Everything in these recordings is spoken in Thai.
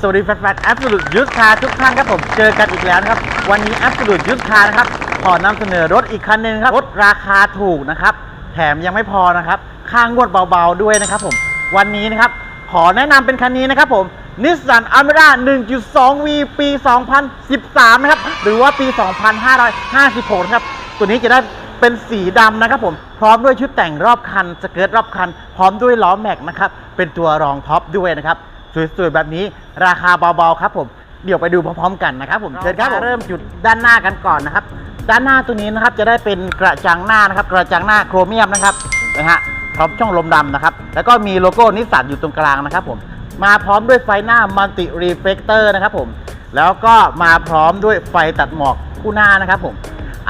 สวัสดีแฟนๆแอ s สุดยุทธาทุกท่านครับผมเจอกันอีกแล้วนะครับ วันนี้แอ s สุดยุทธานะครับขอนำเสนอรถอีกคันหนึงครับรถราคาถูกนะครับ แถมยังไม่พอนะครับค่างวดเบาๆด้วยนะครับผมวันนี้นะครับ ขอแนะนำเป็นคันนี้นะครับผมนิสสันอ m เมร่า 1.2V ปี 2013 นะครับ หรือว่าปี 2556นะครับ ตัวนี้จะได้เป็นสีดำนะครับผม พร้อมด้วยชุดแต่งรอบคัน สเกิร์ตรอบคัน พร้อมด้วยล้อแม็กนะครับ เป็นตัวรองท็อปด้วยนะครับ สวยๆแบบนี้ราคาเบาๆครับผมเดี๋ยวไปดูพร้อมๆกันนะครับผมเชิญครับเริ่มจุดด้านหน้ากันก่อนนะครับ ด้านหน้าตัวนี้นะครับจะได้เป็นกระจังหน้านะครับ กระจังหน้าโครเมียมนะครับนะฮะพร้อมช่องลมดำนะครับ แล้วก็มีโลโก้นิสสันอยู่ตรงกลางนะครับผมมาพร้อมด้วยไฟหน้ามัลติรีเฟกเตอร์นะครับผมแล้วก็มาพร้อมด้วยไฟตัดหมอกคู่หน้านะครับผม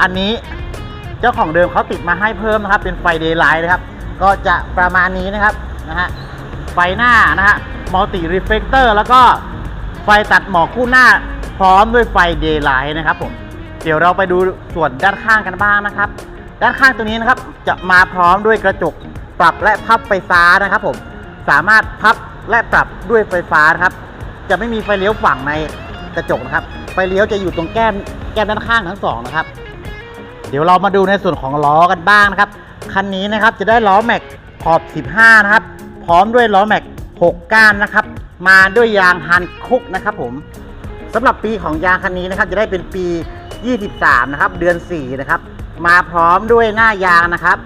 อันนี้เจ้าของเดิมเขาติดมาให้เพิ่มนะครับ เป็นไฟเดย์ไลท์นะครับ ก็จะประมาณนี้นะครับนะฮะไฟหน้านะฮะ มัลติรีเฟกเตอร์แล้วก็ไฟตัดหมอกคู่หน้า พร้อมด้วยไฟเดย์ไลท์นะครับผมเดี๋ยวเราไปดูส่วนด้านข้างกันบ้างนะครับ ด้านข้างตัวนี้นะครับจะมาพร้อมด้วยกระจกปรับและพับไฟฟ้านะครับผมสามารถพับและปรับด้วยไฟฟ้านะครับ จะไม่มีไฟเลี้ยวฝั่งในกระจกนะครับ ไฟเลี้ยวจะอยู่ตรงแก้มแก้มด้านข้างทั้งสองนะครับ เดี๋ยวเรามาดูในส่วนของล้อกันบ้างนะครับคันนี้นะครับจะได้ล้อแม็กขอบ 15 นะครับ พร้อมด้วยล้อแม็ก 6 ก้านนะครับ มาด้วยยางฮันคุกนะครับผมสำหรับปีของยางคันนี้นะครับ จะได้เป็นปี 23 นะครับ เดือน 4 นะครับ มาพร้อมด้วยหน้ายางนะครับ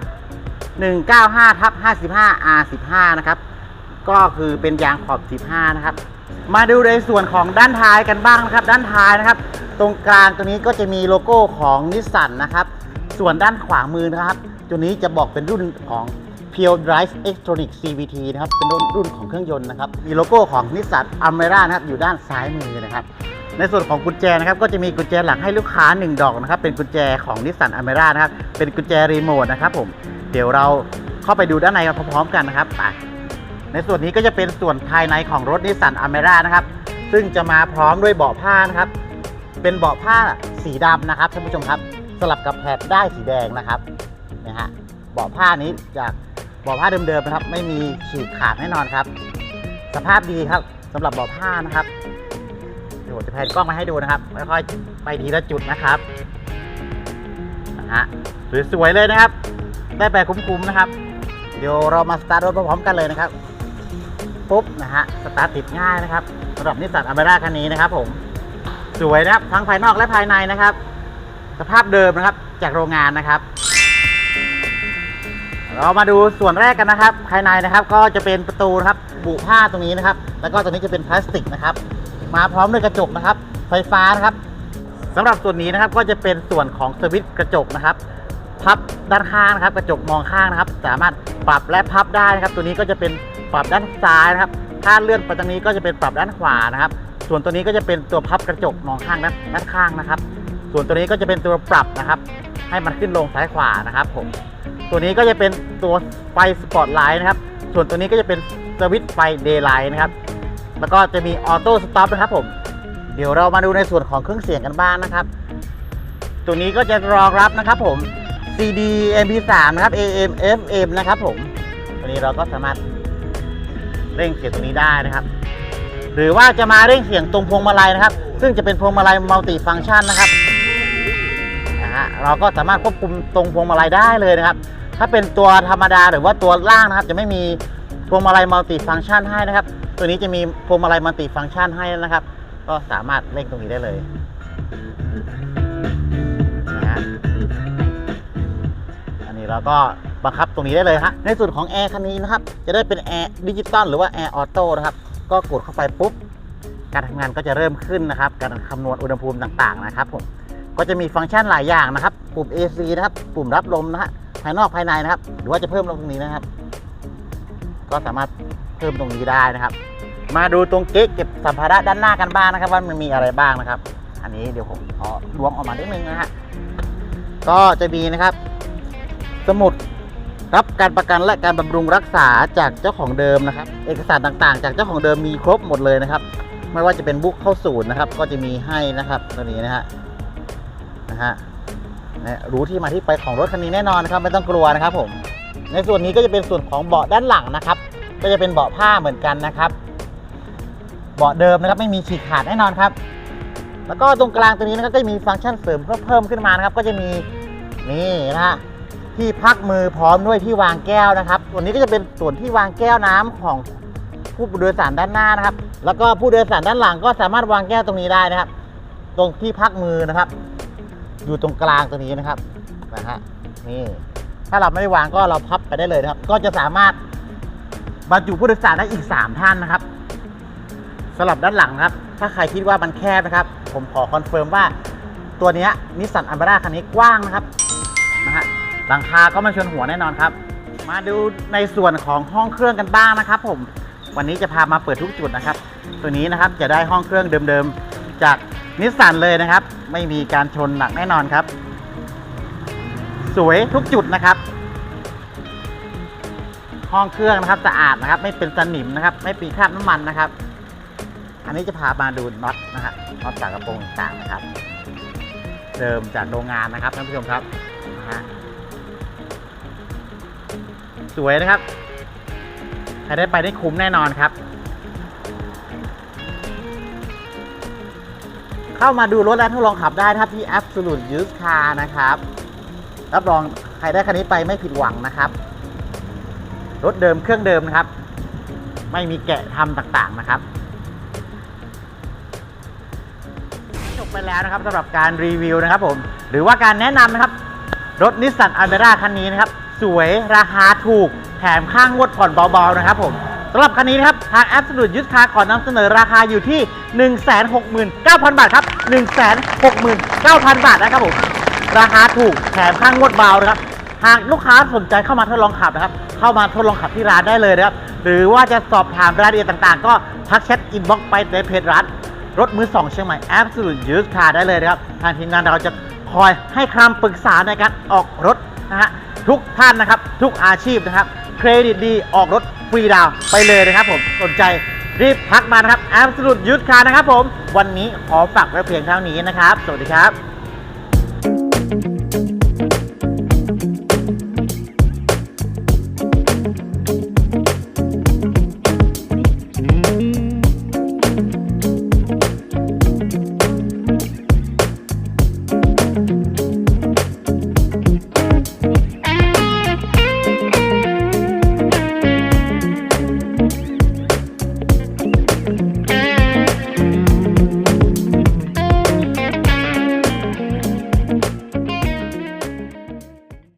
195ทับ55 R15 นะครับ ก็คือเป็นยางขอบ 15 นะครับ มาดูในส่วนของด้านท้ายกันบ้างนะครับ ด้านท้ายนะครับ ตรงกลางตัวนี้ก็จะมีโลโก้ของนิสสันนะครับ ส่วนด้านขวามือนะครับ ตัวนี้จะบอกเป็นรุ่นของ Pure Drive Electronic CVT นะครับ เป็นรุ่นรุ่นของเครื่องยนต์นะครับ มีโลโก้ของนิสสันอ m เมร่านะครับ อยู่ด้านซ้ายมือนะครับ ในส่วนของกุญแจนะครับ ก็จะมีกุญแจหลังให้ลูกค้า 1 ดอกนะครับ เป็นกุญแจของนิสสันอ m เมร่านะครับ เป็นกุญแจรีโมทนะครับผม เดี๋ยวเราเข้าไปดูด้านในกันพร้อมๆกันนะครับไปในส่วนนี้ก็จะเป็นส่วนภายในของรถนิสสันอเมร่านะครับ ซึ่งจะมาพร้อมด้วยเบาะผ้านะครับ เป็นเบาะผ้าสีดำนะครับท่านผู้ชมครับ สลับกับแผดได้สีแดงนะครับนะฮะเบาะผ้านี้จาก บาะผ้าเดิมๆนะครับ ไม่มีฉีกขาดแน่นอนครับ สภาพดีครับสำหรับเบาะผ้านะครับเดี๋ยวจะแพนกล้องมาให้ดูนะครับค่อยๆไปทีละจุดนะครับนะฮะสวยๆเลยนะครับ ได้ไปคุ้มๆนะครับ เดี๋ยวเรามาสตาร์ทรถพร้อมกันเลยนะครับปุ๊บนะฮะสตาร์ทติดง่ายนะครับสำหรับนิสสันอเมร่าคันนี้นะครับ ผมสวยนะครับทั้งภายนอกและภายในนะครับ สภาพเดิมนะครับ จากโรงงานนะครับ เรามาดูส่วนแรกกันนะครับ ภายในนะครับก็จะเป็นประตูนะครับบุผ้าตรงนี้นะครับ แล้วก็ตรงนี้จะเป็นพลาสติกนะครับ มาพร้อมด้วยกระจกนะครับ ไฟฟ้านะครับสำหรับส่วนนี้นะครับก็จะเป็นส่วนของสวิตช์กระจกนะครับ พับด้านข้างนะครับ กระจกมองข้างนะครับ สามารถปรับและพับได้นะครับ ตัวนี้ก็จะเป็นปรับด้านซ้ายนะครับ ถ้าเลื่อนไปตรงนี้ก็จะเป็นปรับด้านขวานะครับ ส่วนตัวนี้ก็จะเป็นตัวพับกระจกมองข้างนด้านข้างนะครับ ส่วนตัวนี้ก็จะเป็นตัวปรับนะครับ ให้มันขึ้นลงซ้ายขวานะครับผมตัวนี้ก็จะเป็นตัวไฟสปอตไลท์นะครับ ส่วนตัวนี้ก็จะเป็นสวิตช์ไฟเดย์ไลท์นะครับ แล้วก็จะมีออโต้สต็อปนะครับผม เดี๋ยวเรามาดูในส่วนของเครื่องเสียงกันบ้างนะครับ ตัวนี้ก็จะรองรับนะครับผม CD MP3 นะครับ AM FM นะครับผม ตัวนี้เราก็สามารถเร่งเสียงตรงนี้ได้นะครับ หรือว่าจะมาเร่งเสียงตรงพวงมาลัยนะครับ ซึ่งจะเป็นพวงมาลัยมัลติฟังก์ชันนะครับ เราก็สามารถควบคุมตรงพวงมาลัยได้เลยนะครับ ถ้าเป็นตัวธรรมดาหรือว่าตัวล่างนะครับ จะไม่มีพวงมาลัยมัลติฟังก์ชันให้นะครับ ตัวนี้จะมีพวงมาลัยมัลติฟังก์ชันให้นะครับ ก็สามารถเร่งตรงนี้ได้เลยนะฮะอันนี้เราก็บังคับตรงนี้ได้เลยฮะในส่วนของแอร์คันนี้นะครับ จะได้เป็นแอร์ดิจิตอลหรือว่าแอร์ออโต้นะครับ ก็กดเข้าไปปุ๊บ การทำงานก็จะเริ่มขึ้นนะครับ การคำนวณอุณหภูมิต่างๆนะครับผม ก็จะมีฟังก์ชันหลายอย่างนะครับ ปุ่ม AC นะครับ ปุ่มรับลมนะฮะ ภายนอกภายในนะครับ หรือว่าจะเพิ่มลงตรงนี้นะครับ ก็สามารถเพิ่มตรงนี้ได้นะครับ มาดูตรงเก๊กเก็บสัมภาระด้านหน้ากันบ้างนะครับ ว่ามันมีอะไรบ้างนะครับ อันนี้เดี๋ยวผมขอล้วงออกมานิดนึงนะฮะ ก็จะมีนะครับ สมุดรับการประกันและการบำรุงรักษาจากเจ้าของเดิมนะครับ เอกสารต่างๆ จากเจ้าของเดิมมีครบหมดเลยนะครับ ไม่ว่าจะเป็นบุ๊กเข้าศูนย์นะครับ ก็จะมีให้นะครับตัวนี้นะฮะ นะฮะนะรู้ที่มาที่ไปของรถคันนี้แน่นอนนะครับไม่ต้องกลัวนะครับผมในส่วนนี้ก็จะเป็นส่วนของเบาะด้านหลังนะครับ ก็จะเป็นเบาะผ้าเหมือนกันนะครับ เบาะเดิมนะครับไม่มีฉีกขาดแน่นอนครับ แล้วก็ตรงกลางตัวนี้นะครับก็จะมีฟังก์ชันเสริมเพิ่มเพิ่มขึ้นมานะครับ ก็จะมีนี่นะฮะที่พักมือพร้อมด้วยที่วางแก้วนะครับ ส่วนนี้ก็จะเป็นส่วนที่วางแก้วน้ำของผู้โดยสารด้านหน้านะครับ แล้วก็ผู้โดยสารด้านหลังก็สามารถวางแก้วตรงนี้ได้นะครับ ตรงที่พักมือนะครับ อยู่ตรงกลางตรงนี้นะครับนะฮะนี่ถ้าเราไม่ได้วางก็เราพับไปได้เลยนะครับ ก็จะสามารถบรรจุผู้โดยสารได้อีก 3 ท่านนะครับสำหรับด้านหลังนะครับ ถ้าใครคิดว่ามันแคบนะครับ ผมขอคอนเฟิร์มว่าตัวนี้นิสสันอัมบาร่าคันนี้กว้างนะครับนะฮะหลังคาก็มาชนหัวแน่นอนครับ มาดูในส่วนของห้องเครื่องกันบ้างนะครับ ผมวันนี้จะพามาเปิดทุกจุดนะครับ ตัวนี้นะครับจะได้ห้องเครื่องเดิมๆจาก นิสสันเลยนะครับ ไม่มีการชนหนักแน่นอนครับ สวยทุกจุดนะครับ ห้องเครื่องนะครับสะอาดนะครับ ไม่เป็นสนิมนะครับ ไม่ปีคราบน้ำมันนะครับ อันนี้จะพามาดูน็อตนะฮะน็อตจากกระโปรงต่างนะครับ เดิมจากโรงงานนะครับท่านผู้ชมครับนะฮะสวยนะครับใครได้ไปได้คุ้มแน่นอนครับ เข้ามาดูรถและทดลองขับได้นะครับที่ Absolute Used Car นะครับรับรองใครได้คันนี้ไปไม่ผิดหวังนะครับ รถเดิมเครื่องเดิมนะครับ ไม่มีแกะทำต่างๆนะครับจบไปแล้วนะครับสำหรับการรีวิวนะครับผม หรือว่าการแนะนำนะครับ รถนิสสันอัลเ r ร่าคันนี้นะครับ สวยราคาถูกแถมข้างงวดผ่อนเบาๆนะครับผม สำหรับคันนี้นะครับ ทาง Absolute Used Car ขอนำเสนอราคาอยู่ที่ 169,000 บาทครับ 169,000 บาทนะครับผม ราคาถูกแถมข้างงวดเบานะครับ หากลูกค้าสนใจเข้ามาทดลองขับนะครับ เข้ามาทดลองขับที่ร้านได้เลยนะครับ หรือว่าจะสอบถามรายละเอียดต่างๆ ก็ทักแชทอินบ็อกซ์ไปในเพจร้านรถมือสองเชียงใหม่ Absolute Used Car ได้เลยนะครับ ทางทีมงานเราจะคอยให้คำปรึกษาในการออกรถนะฮะทุกท่านนะครับทุกอาชีพนะครับ เครดิตดีออกรถ ฟรีดาวไปเลยนะครับผมสนใจรีบทักมานะครับ Absolute Used Car นะครับผม วันนี้ขอฝากไว้เพียงเท่านี้นะครับ สวัสดีครับ